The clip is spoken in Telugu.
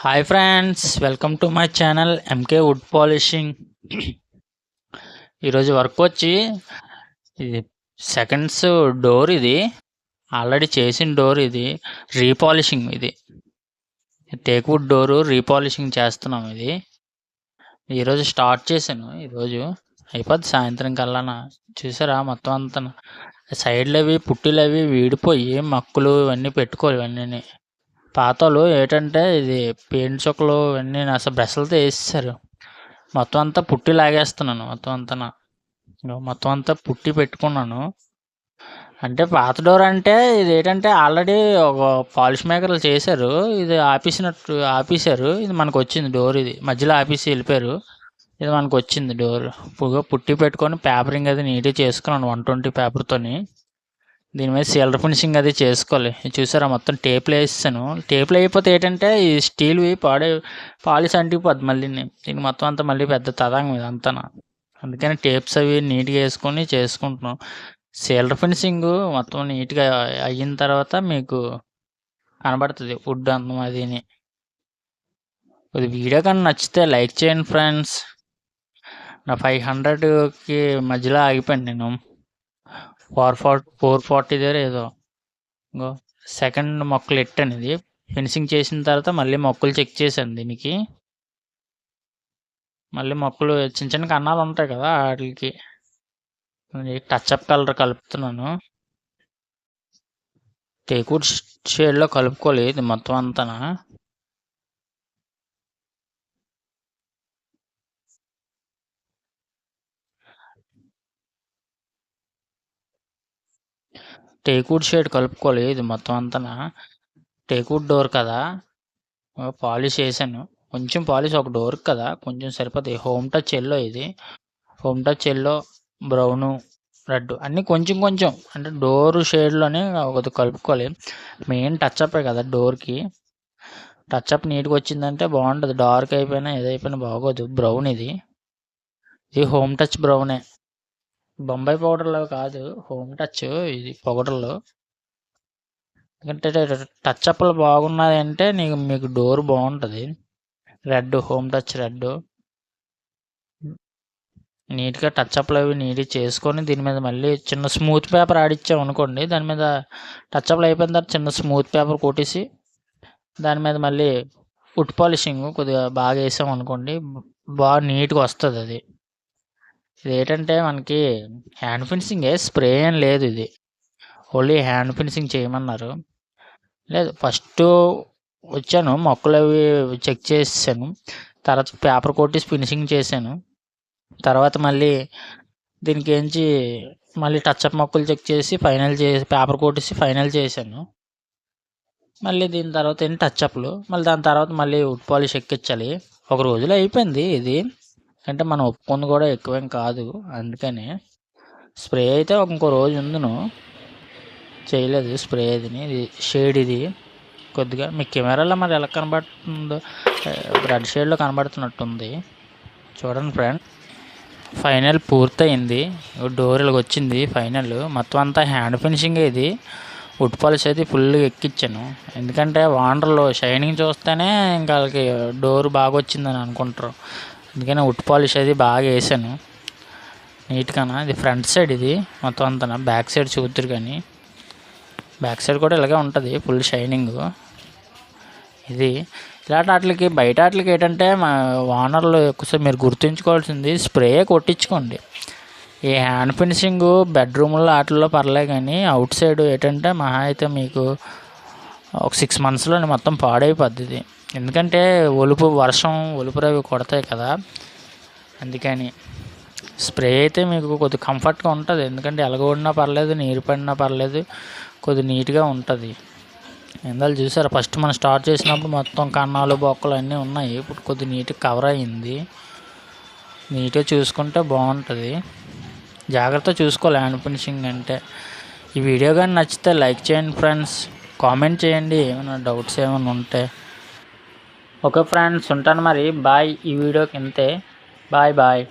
Hi friends welcome to my channel MK wood polishing ఈరోజు వర్క్ వచ్చి ఇది సెకండ్స్ డోర్ ఇది. ఆల్రెడీ చేసిన డోర్ ఇది రీపాలిషింగ్ ఇది. టేక్ వుడ్ డోరు రీపాలిషింగ్ చేస్తున్నాం ఇది. ఈరోజు స్టార్ట్ చేశాను ఈరోజు అయిపోద్ది సాయంత్రం కల్లా చూసారా మొత్తం అంత? సైడ్లు అవి పుట్టిలు అవి వీడిపోయి మక్కులు ఇవన్నీ పెట్టుకోవాలి ఇవన్నీ పాతలు ఏంటంటే ఇది పెయింట్ చుక్కలు ఇవన్నీ అసలు బ్రష్లతో వేసేసారు. మొత్తం అంతా పుట్టి లాగేస్తున్నాను. మొత్తం అంతా మొత్తం అంతా పుట్టి పెట్టుకున్నాను. అంటే పాత డోర్ అంటే ఇది ఏంటంటే ఆల్రెడీ ఒక పాలిష్ మేకర్లు చేశారు. ఇది ఆపేసినట్టు ఆపేశారు. ఇది మనకు వచ్చింది డోర్ ఇది. మధ్యలో ఆపేసి వెళ్ళిపోయారు. ఇది మనకు వచ్చింది డోర్. ఇప్పుడు పుట్టి పెట్టుకొని పేపరింగ్ అది నీట్గా చేసుకున్నాను. వన్ ట్వంటీ పేపర్తోని. దీని మీద సీలర్ ఫినిషింగ్ అది చేసుకోవాలి. చూసారా మొత్తం టేప్లు వేసాను టేప్లు అయిపోతే ఏంటంటే ఈ స్టీల్వి పాడే పాలిష్ అంటిపోద్ది మళ్ళీ దీనికి మొత్తం అంతా మళ్ళీ పెద్ద తదాంగం ఇదంతా అందుకని టేప్స్ అవి నీట్గా వేసుకొని చేసుకుంటున్నాం. సిల్డర్ ఫినిషింగ్ మొత్తం నీట్గా అయిన తర్వాత మీకు కనబడుతుంది వుడ్ అందం అదిని. ఇది వీడియో కానీ నచ్చితే లైక్ చేయండి ఫ్రెండ్స్. నా ఫైవ్ హండ్రెడ్కి మధ్యలో ఆగిపోయాను నేను. ఫోర్ ఫార్ట్ ఫోర్ ఫార్టీ దగ్గర ఏదో ఇంకో సెకండ్ మొక్కలు ఎట్ ఇది. ఫినిషింగ్ చేసిన తర్వాత మళ్ళీ మొక్కలు చెక్ చేశాను దీనికి. మళ్ళీ మొక్కలు చిన్న చిన్న కన్నాలు ఉంటాయి కదా వాటికి. టచ్అప్ కలర్ కలుపుతున్నాను. టేకుడ్ షేడ్లో కలుపుకోవాలి ఇది మొత్తం అంతా టేకుడ్ షేడ్ కలుపుకోవాలి ఇది మొత్తం అంతా టేకుడ్ డోర్ కదా? పాలిష్ వేసాను కొంచెం పాలిష్ ఒక డోర్ కదా? కొంచెం సరిపోతుంది హోమ్ టచ్ ఎల్లో ఇది. Home touch yellow brown red అన్నీ కొంచెం కొంచెం. అంటే డోర్ షేడ్లోనే ఒకటి కలుపుకోవాలి. మెయిన్ టచ్అప్ కదా డోర్కి. టచ్అప్ నీట్గా వచ్చిందంటే బాగుంటుంది. డార్క్ అయిపోయినా ఏదైపోయినా బాగోదు. బ్రౌన్ ఇది. ఇది హోమ్ టచ్ బ్రౌనే. బొంబాయి పౌడర్లో కాదు. హోమ్ టచ్ ఇది పౌడర్లో ఎందుకంటే టచ్ అప్లు బాగున్నది అంటే నీకు మీకు డోర్ బాగుంటుంది. Red home touch red. నీట్గా టచ్ అప్లు అవి నీట్గా చేసుకొని దీని మీద మళ్ళీ చిన్న స్మూత్ పేపర్ ఆడిచ్చాం అనుకోండి. దాని మీద టచ్ అప్లు అయిపోయిన తర్వాత చిన్న స్మూత్ పేపర్ కొట్టేసి దాని మీద మళ్ళీ ఫుట్ పాలిషింగ్ కొద్దిగా బాగా వేసాం అనుకోండి బాగా నీట్గా వస్తుంది అది. ఇది ఏంటంటే మనకి హ్యాండ్ ఫినిషింగ్ స్ప్రే ఏం లేదు ఇది. ఓన్లీ హ్యాండ్ ఫినిషింగ్ చేయమన్నారు. లేదు ఫస్ట్ వచ్చాను మొక్కలు అవి చెక్ చేసాను తర్వాత పేపర్ కొట్టేసి ఫినిషింగ్ చేశాను. తర్వాత మళ్ళీ దీనికి ఏంచి మళ్ళీ టచ్అప్ మొక్కలు చెక్ చేసి ఫైనల్ చేసి పేపర్ కొట్టేసి ఫైనల్ చేశాను. మళ్ళీ దీని తర్వాత ఏంటి టచ్అప్లు మళ్ళీ దాని తర్వాత మళ్ళీ వుడ్ పాలిష్ ఎక్కించాలి. ఒక రోజులో అయిపోయింది ఇది. అంటే మనం ఒప్పుకుంది కూడా ఎక్కువేం కాదు. అందుకని స్ప్రే అయితే ఇంకో రోజు ఉందును. చేయలేదు స్ప్రే ఇది ఇది షేడ్ ఇది. కొద్దిగా మీ కెమెరాలో మరి ఎలా కనబడుతుందో రెడ్ షేడ్లో కనబడుతున్నట్టుంది. చూడండి ఫ్రెండ్. ఫైనల్ పూర్తయింది. డోర్ ఇలాగ వచ్చింది ఫైనల్. మొత్తం అంతా హ్యాండ్ ఫినిషింగ్ ఇది. వుడ్ పాలిష్ అయితే ఫుల్గా ఎక్కించాను ఎందుకంటే వాండర్లో షైనింగ్ చూస్తేనే ఇంకా వాళ్ళకి డోర్ బాగా వచ్చిందని అనుకుంటారు. అందుకని ఉట్ పాలిష్ అది బాగా వేసాను. నీట్గా ఇది ఫ్రంట్ సైడ్ ఇది. మొత్తం అంతా బ్యాక్ సైడ్ చూద్దరు కానీ. బ్యాక్ సైడ్ కూడా ఇలాగే ఉంటుంది ఫుల్ షైనింగ్. ఇది ఇలాంటి వాటికి బయట వాటికి ఏంటంటే మా ఓనర్లు ఎక్కువసేపు మీరు గుర్తుంచుకోవాల్సింది స్ప్రే కొట్టించుకోండి. ఈ హ్యాండ్ ఫినిషింగ్ బెడ్రూమ్లో వాటిల్లో పర్లే కానీ అవుట్ సైడ్ ఏంటంటే మహా అయితే మీకు ఒక సిక్స్ మంత్స్లో మొత్తం పాడైపోద్ది ఇది. ఎందుకంటే ఒలుపు వర్షం ఒలుపు రవి కొడతాయి కదా అందుకని స్ప్రే అయితే మీకు కొద్ది కంఫర్ట్గా ఉంటుంది. ఎందుకంటే ఎలగొడినా పర్లేదు నీరు పడినా పర్లేదు కొద్ది నీట్గా ఉంటుంది. ఇందాలు చూసారా ఫస్ట్ మనం స్టార్ట్ చేసినప్పుడు మొత్తం కన్నాలు బొక్కలు అన్నీ ఉన్నాయి. ఇప్పుడు కొద్ది నీట్గా కవర్ అయ్యింది. నీట్గా చూసుకుంటే బాగుంటుంది. జాగ్రత్త చూసుకోవాలి ల్యాండ్ ఫినిషింగ్ అంటే. ఈ వీడియో కానీ నచ్చితే లైక్ చేయండి ఫ్రెండ్స్. కామెంట్ చేయండి. ఏమైనా డౌట్స్ ఏమైనా ఉంటే ఓకే ఫ్రెండ్స్ ఉంటాను మరి. బాయ్ ఈ వీడియోకి ఇంతే. Bye bye.